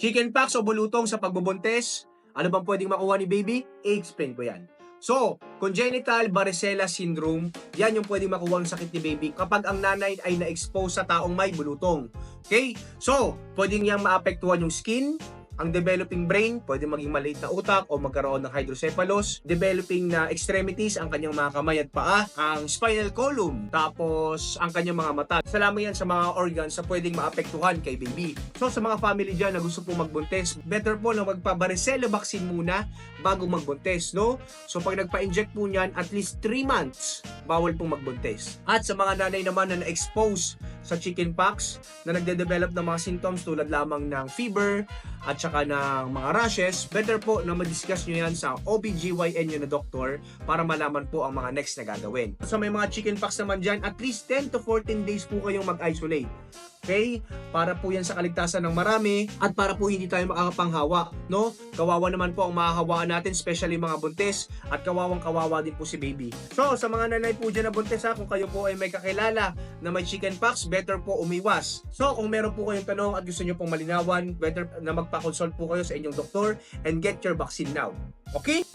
Chickenpox o bulutong sa pagbubuntis, ano bang pwedeng makuha ni baby? I-explain ko yan. So, congenital varicella syndrome, yan yung pwedeng makuha ng sakit ni baby kapag ang nanay ay na-expose sa taong may bulutong. Okay? So, pwedeng niyang maapektuhan yung skin, ang developing brain, pwede maging maliit na utak o magkaroon ng hydrocephalus, developing na extremities, ang kanyang mga kamay at paa, ang spinal column, tapos ang kanyang mga mata. Salamat yan sa mga organs na pwedeng maapektuhan kay baby. So sa mga family dyan na gusto pong magbuntis, better po na magpa-varicella vaccine muna bago magbuntis, no? So pag nagpa-inject po niyan, at least 3 months, bawal pong magbuntis. At sa mga nanay naman na na-expose sa chickenpox, na nagde-develop ng mga symptoms tulad lamang ng fever, at saka ng mga rashes, better po na ma-discuss nyo yan sa OBGYN nyo na doktor para malaman po ang mga next na gagawin. Sa may mga chickenpox naman dyan, at least 10 to 14 days po kayong mag-isolate. Okay? Para po yan sa kaligtasan ng marami at para po hindi tayo makakapanghawa, no? Kawawa naman po ang mahahawaan natin, especially mga buntis at kawawang kawawa din po si baby. So, sa mga nanay po dyan na buntis ha, kung kayo po ay may kakilala na may chickenpox, better po umiwas. So, kung meron po kayong tanong at gusto nyo pong malinawan, better na magpa-consult po kayo sa inyong doktor and get your vaccine now. Okay?